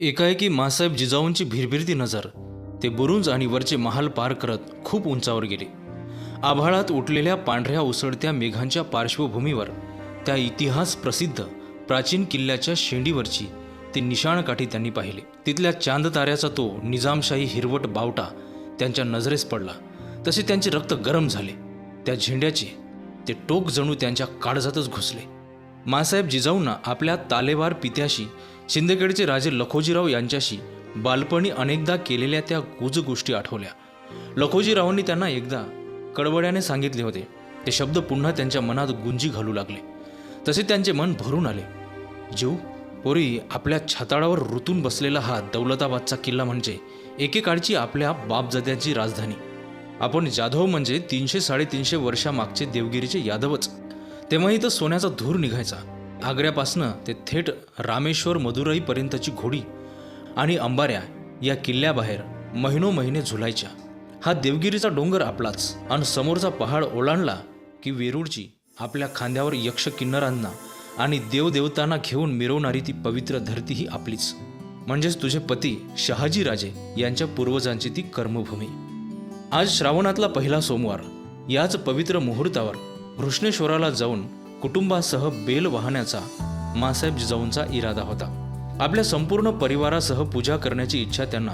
एकाएकी मासाहेब जिजाऊंची भिरभिरती नजर ते बुरुंज आणि वरचे महाल पार करत खूप उंचावर गेले. आभाळात उठलेल्या पांढऱ्या उसळत्या मेघांच्या पार्श्वभूमीवर त्या इतिहास प्रसिद्ध प्राचीन किल्ल्याच्या शेंडीवरची ते निशाणकाठी त्यांनी पाहिले. तिथल्या चांद ताऱ्याचा तो निजामशाही हिरवट बावटा त्यांच्या नजरेस पडला. तसे त्यांचे रक्त गरम झाले. त्या झेंड्याचे ते टोक जणू त्यांच्या काळजातच घुसले. मासाहेब जिजाऊंना आपल्या तालेवार पित्याशी शिंदखेडचे राजे लखोजीराव यांच्याशी बालपणी अनेकदा केलेल्या त्या गुज गोष्टी आठवल्या. लखोजीरावांनी त्यांना एकदा कडवड्याने सांगितले होते. ते शब्द पुन्हा त्यांच्या मनात गुंजी घालू लागले. तसे त्यांचे मन भरून आले. जीव पोरी आपल्या छाताळावर रुतून बसलेला हा दौलताबादचा किल्ला म्हणजे एकेकाळची आपल्या बापजद्याची राजधानी. आपण जाधव म्हणजे तीनशे साडेतीनशे वर्षामागचे देवगिरीचे यादवच. तेव्हा इथं सोन्याचा धूर निघायचा. आग्र्यापासनं ते थेट रामेश्वर मदुराईपर्यंतची घोडी आणि अंबाऱ्या या किल्ल्याबाहेर महिनो महिने झुलायच्या. हा देवगिरीचा डोंगर आपलाच आणि समोरचा पहाड ओलांडला की वेरूळची आपल्या खांद्यावर यक्ष किन्नरांना आणि देवदेवतांना घेऊन मिरवणारी ती पवित्र धरती ही आपलीच. म्हणजेच तुझे पती शहाजीराजे यांच्या पूर्वजांची ती कर्मभूमी. आज श्रावणातला पहिला सोमवार. याच पवित्र मुहूर्तावर घृष्णेश्वराला जाऊन कुटुंबासह बेल वाहण्याचा मासाहेब जिजाऊंचा इरादा होता. आपल्या संपूर्ण परिवारासह पूजा करण्याची इच्छा त्यांना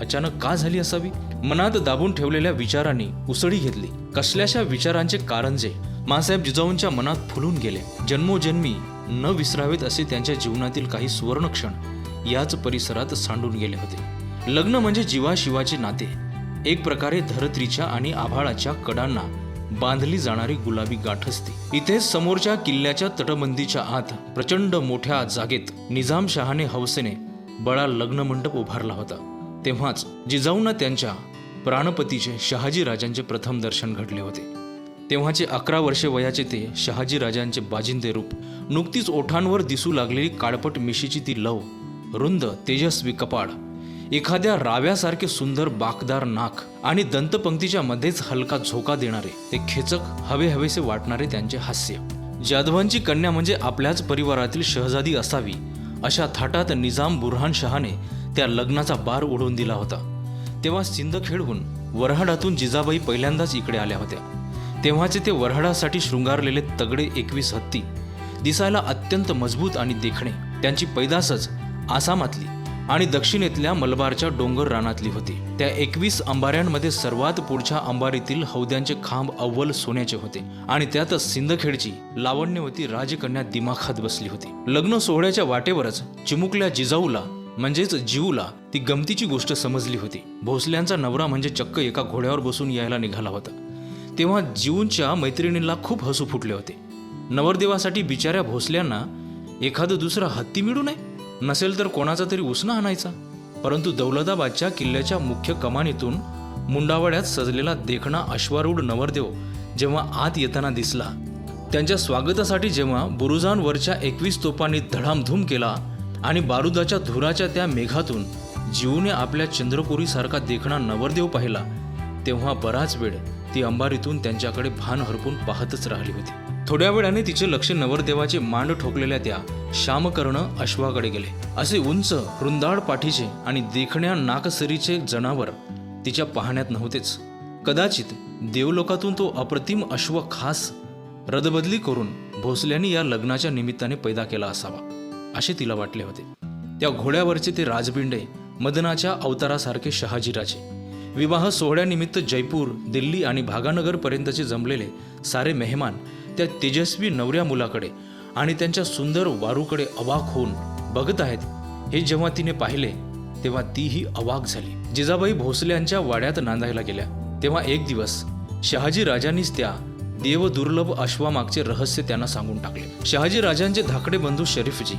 अचानक का झाली असावी? मनात दाबून ठेवलेल्या विचारांनी उसळी घेतली. कसल्याशा विचारांचे कारंजे मासाहेब जिजाऊंच्या मनात फुलून गेले. जन्मोजन्मी न विसरावेत असे त्यांच्या जीवनातील काही सुवर्ण क्षण याच परिसरात सांडून गेले होते. लग्न म्हणजे जीवाशिवाचे नाते. एक प्रकारे धरत्रीच्या आणि आभाळाच्या कडांना बांधली जाणारी गुलाबी गाठ असते. इथे समोरच्या किल्ल्याच्या तटबंदीच्या आत प्रचंड मोठ्या जागेत निजामशहाने हौसेने बळा लग्न मंडप उभारला होता. तेव्हाच जिजाऊंना त्यांच्या प्राणपतीचे शहाजी राजांचे प्रथम दर्शन घडले होते. तेव्हाचे अकरा वर्षे वयाचे ते शहाजी राजांचे बाजिंदे रूप नुकतीच ओठांवर दिसू लागलेली काळपट मिशीची ती लव रुंद तेजस्वी कपाड एखाद्या राव्यासारखे सुंदर बाकदार नाक आणि दंतपंक्तीच्या मध्येच हलका झोका देणारे ते खेचक हवे हवेसे वाटणारे त्यांचे हास्य. जाधवांची कन्या म्हणजे आपल्याच परिवारातील शहजादी असावी अशा थाटात निजाम बुरहान शहाने त्या लग्नाचा बार उडवून दिला होता. तेव्हा सिंदखेडहून वऱ्हाडातून जिजाबाई पहिल्यांदाच इकडे आल्या होत्या. तेव्हाचे ते वऱ्हाडासाठी शृंगारलेले तगडे एकवीस हत्ती दिसायला अत्यंत मजबूत आणि देखणे त्यांची पैदासच आसामातली. आणि दक्षिणेतल्या मलबारच्या डोंगर रानातली होती. त्या एकवीस अंबाऱ्यांमध्ये सर्वात पुढच्या अंबारीतील हौद्यांचे खांब अव्वल सोन्याचे होते आणि त्यातच सिंदखेडची लावण्यवती राजकन्या दिमाखात बसली होती. लग्न सोहळ्याच्या वाटेवरच चिमुकल्या जिजाऊला म्हणजेच जीवला ती गमतीची गोष्ट समजली होती. भोसल्यांचा नवरा म्हणजे चक्क एका घोड्यावर बसून यायला निघाला होता. तेव्हा जीवूंच्या मैत्रिणीला खूप हसू फुटले होते. नवरदेवासाठी बिचाऱ्या भोसल्यांना एखादं दुसरा हत्ती मिळू नये? नसेल तर कोणाचा तरी उसना आणायचा. परंतु दौलताबादच्या किल्ल्याच्या मुख्य कमानीतून मुंडावड्यात सजलेला देखणा अश्वारूढ नवरदेव जेव्हा आत येताना दिसला त्यांच्या स्वागतासाठी जेव्हा बुरुजांवरच्या एकवीस तोपांनी धडामधूम केला आणि बारुदाच्या धुराच्या त्या मेघातून जीवने आपल्या चंद्रपुरीसारखा देखणा नवरदेव पाहिला तेव्हा बराच वेळ ती अंबारीतून त्यांच्याकडे भान हरपून पाहतच राहिली होती. थोड्या वेळाने तिचे लक्ष नवरदेवाचे मांड ठोकलेल्या त्या श्यामकर्ण अश्वाकडे गेले. असे उंच रुंदाळ पाठीचे आणि देखण्या नाकसरीचे जनावर तिच्या पाहण्यात नव्हतेच. कदाचित देवलोकातून तो अप्रतिम अश्व खास रदबदली करून भोसल्याने या लग्नाच्या निमित्ताने पैदा केला असावा असे तिला वाटले होते. त्या घोड्यावरचे ते राजबिंडे मदनाच्या अवतारासारखे शहाजीराजे. विवाह सोहळ्यानिमित्त जयपूर दिल्ली आणि भागानगरपर्यंतचे जमलेले सारे मेहमान त्या तेजस्वी नवऱ्या मुलाकडे आणि त्यांच्या सुंदर वारूकडे अवाक होऊन बघत आहेत. हे जेव्हा तिने पाहिले तेव्हा तीही अवाक झाली. जिजाबाई भोसल्यांच्या वाड्यात नांदायला गेल्या. तेव्हा एक दिवस शहाजी राजांनीच त्या देवदुर्लभ अश्वामागचे रहस्य त्यांना सांगून टाकले. शहाजी राजांचे धाकडे बंधू शरीफजी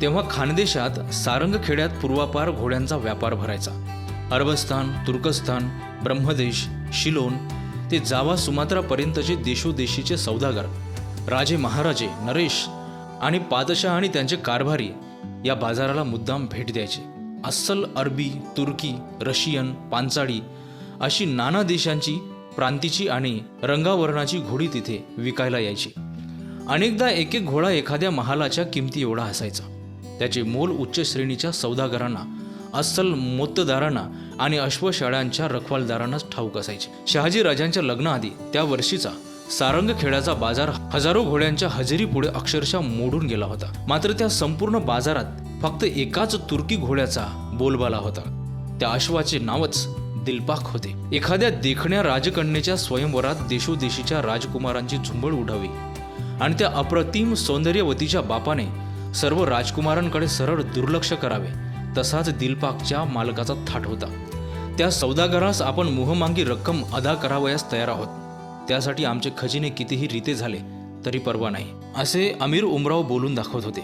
तेव्हा खानदेशात सारंगखेड्यात पूर्वापार घोड्यांचा व्यापार भरायचा. अरबस्थान तुर्कस्तान ब्रह्मदेश शिलोन ते जावा सुमात्रापर्यंतचे देशोदेशीचे सौदागर राजे महाराजे नरेश आणि पादशाह आणि त्यांचे कारभारी या बाजाराला मुद्दाम भेट द्यायचे. अस्सल अरबी तुर्की रशियन पांचाळी अशी नाना देशांची प्रांतीची आणि रंगावरणाची घोडी तिथे विकायला यायची. अनेकदा एक एक घोडा एखाद्या महालाच्या किमती एवढा असायचा. त्याचे मोल उच्च श्रेणीच्या सौदागरांना अस्सल मोत्तदारांना आणि अश्वशाळांच्या रखवालदारांनाच ठाऊक असायचे. शहाजी राजांच्या लग्नाआधी त्या वर्षीचा सारंग खेळाचा बाजार हजारो घोड्यांच्या हजेरीपुढे अक्षरशः मोडून गेला होता. मात्र त्या संपूर्ण बाजारात फक्त एकाच तुर्की घोड्याचा बोलबाला होता. त्या अश्वाचे नावच दिलपाक होते. एखाद्या देखण्या राजकन्येच्या स्वयंवरात देशोदेशीच्या राजकुमारांची झुंबड उडावी आणि त्या अप्रतिम सौंदर्यवतीच्या बापाने सर्व राजकुमारांकडे सरळ दुर्लक्ष करावे. तसाच दिलपाकच्या मालकाचा थाट होता. त्या सौदागरास आपण मोहमांगी रक्कम अदा करावयास तयार आहोत. त्यासाठी आमचे खजिने कितीही रीते झाले तरी परवा नाही. असे अमीर उमराव बोलून दाखवत होते.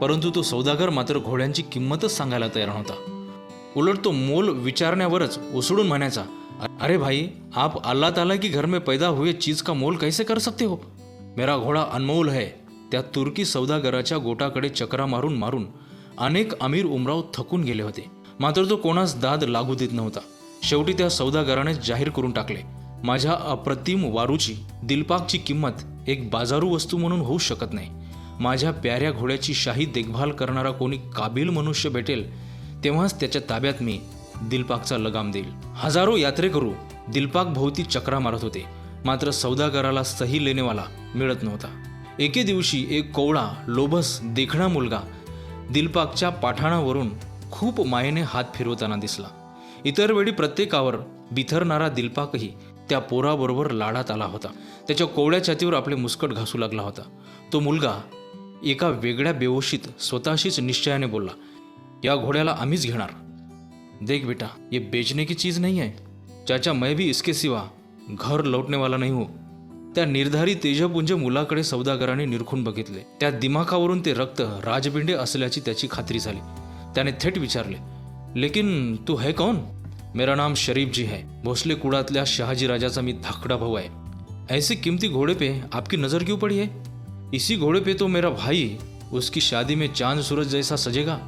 परंतु तो सौदागर मात्र घोड्यांची किंमतच सांगायला तयार नव्हता. उलट तो मोल विचारण्यावरच उसळून म्हणायचा अरे भाई आप अल्लाह ताला की घर में पैदा हुए चीज का मोल कैसे कर सकते हो? मेरा घोडा अनमोल है. त्या तुर्की सौदागराच्या गोटाकडे चक्रा मारून मारून अनेक अमीर उमराव थकून गेले होते. मात्र तो कोणास दाद लागू देत नव्हता. शेवटी त्या सौदागराने जाहीर करून टाकले. माझ्या अप्रतिम वारूची दिलपाकची किंमत एक बाजारू वस्तू म्हणून होऊ शकत नाही. माझ्या प्याऱ्या घोड्याची शाही देखभाल करणारा कोणी काबिल मनुष्य भेटेल तेव्हाच त्याच्या ताब्यात मी दिलपाकचा लगाम देईल. हजारो यात्रेकरू दिलपाक भोवती चक्रा मारत होते. मात्र सौदागराला सही लेनेवाला मिळत नव्हता. एके दिवशी एक कोवळा लोभस देखणा मुलगा दिलपाकच्या पाठाणावरून खूप मायेने हात फिरवताना दिसला. इतर वेळी प्रत्येकावर बिथरणारा दिलपाकही त्या पोराबरोबर लाडात आला होता. त्याच्या कोवळ्या छातीवर आपले मुस्कट घासू लागला होता. तो मुलगा एका वेगळ्या बेहोशीत स्वतःशीच निश्चयाने बोलला या घोड्याला आम्हीच घेणार. देख बेटा ये बेचने की चीज नहीं है चाचा मैं भी इसके सिवा घर लौटने वाला नहीं हूँ. हो. त्या निर्धारी तेजपुंज मुलाकडे सौदागराने निरखून बघितले. त्या दिमाखावरून ते रक्त राजबिंडे असल्याची त्याची खात्री झाली. त्याने थेट विचारले लेकिन तू है कौन? मेरा नाम शरीफ जी है. भोसले कुळातल्या शहाजी राजाचा मी धाकड़ा भाऊ आहे. ऐसे कीमती घोड़े पे आपकी नज़र क्यों पड़ी है? इसी घोड़े पे तो मेरा भाई उसकी शादी में चांद सूरज जैसा सजेगा.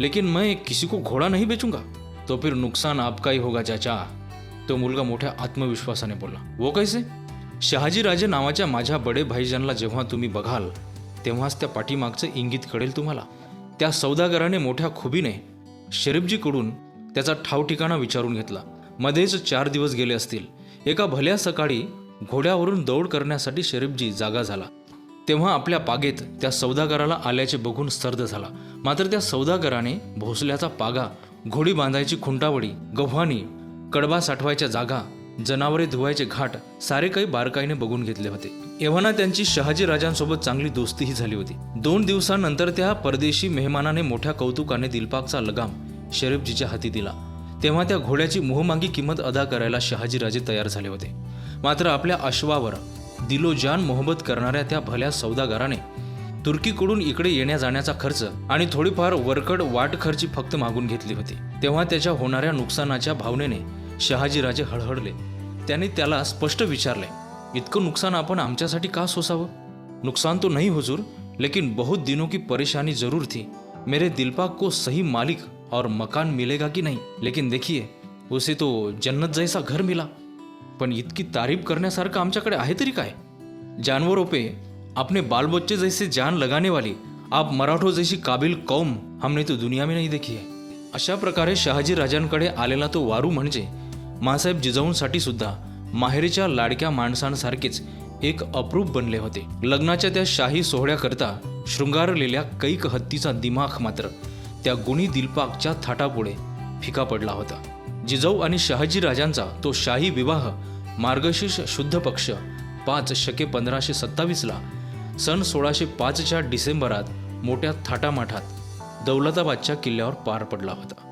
लेकिन मैं किसी को घोड़ा नहीं बेचूंगा. तो फिर नुकसान आपका ही होगा चाचा. तो मुलगा मोठ्या आत्मविश्वासाने बोलला वो कैसे? शहाजीराजे नावाच्या माझ्या बडे भाईजानला जेव्हा तुम्ही बघाल तेव्हाच त्या पाठीमागचं इंगित कळेल तुम्हाला. त्या सौदागराने मोठ्या खुबीने शरीफजीकडून त्याचा ठावठिकाणा विचारून घेतला. मध्येच चार दिवस गेले असतील. एका भल्या सकाळी घोड्यावरून दौड करण्यासाठी शरीफजी जागा झाला. तेव्हा आपल्या पागेत त्या सौदागराला आल्याचे बघून सर्द झाला. मात्र त्या सौदागराने भोसल्याचा पागा घोडी बांधायची खुंटावडी गव्हाणी कडबा साठवायच्या जागा जनावरे धुवायचे घाट सारे काही बारकाईने बघून घेतले होते. एव्हाना त्यांची शहाजी राजांसोबत चांगली दोस्तीही झाली होती. दोन दिवसांनंतर त्या परदेशी मेहमानाने मोठ्या कौतुकाने दिलपाकचा लगाम शरीफजीच्या हाती दिला. तेव्हा त्या घोड्याची मोहमांगी किंमत अदा करायला शहाजीराजे तयार झाले होते. मात्र आपल्या अश्वावर दिलोजान मोहब्बत करणाऱ्या त्या भल्या सौदागाराने तुर्कीकडून इकडे येण्या जाण्याचा खर्च आणि थोडीफार वरकड वाट खर्ची फक्त मागून घेतली होती. तेव्हा त्याच्या होणाऱ्या नुकसानाच्या भावनेने शहाजीराजे हळहळले. त्याने त्याला स्पष्ट विचारले इतकं नुकसान आपण आमच्यासाठी का सोसावं? नुकसान तो नहीं हुजूर लेकिन बहुत दिनों की परेशानी जरूर थी. मेरे दिलपाक को सही मालिक और मकान मिलेगा कि नहीं? लेकिन देखिए उसे तो जन्नत जैसा घर मिला। पण इतकी तारीफ करण्यासारखं आमच्याकडे आहे तरी काय? जानवरों पे आपने बाल बच्चे जैसे जान लगाने वाली आप मराठो जैसी काबिल कौम हमने तो दुनिया में नहीं देखी है. अशा प्रकारे शहाजी राजांकडे आलेला तो वारू म्हणजे मासाहेब जिजाऊंसाठी सुद्धा माहेरीच्या लाडक्या माणसांसारखेच एक अप्रूप बनले होते. लग्नाच्या त्या शाही सोहळ्याकरता शृंगारलेल्या कैक हत्तीचा दिमाख मात्र त्या गुणी दिलपाकच्या थाटापुढे फिका पडला होता. जिजाऊ आणि शहाजी राजांचा तो शाही विवाह मार्गशीर्ष शुद्ध पक्ष पाच शके पंधराशे सत्तावीसला सन सोळाशे पाचच्या डिसेंबरात मोठ्या थाटामाठात दौलताबादच्या किल्ल्यावर पार पडला होता.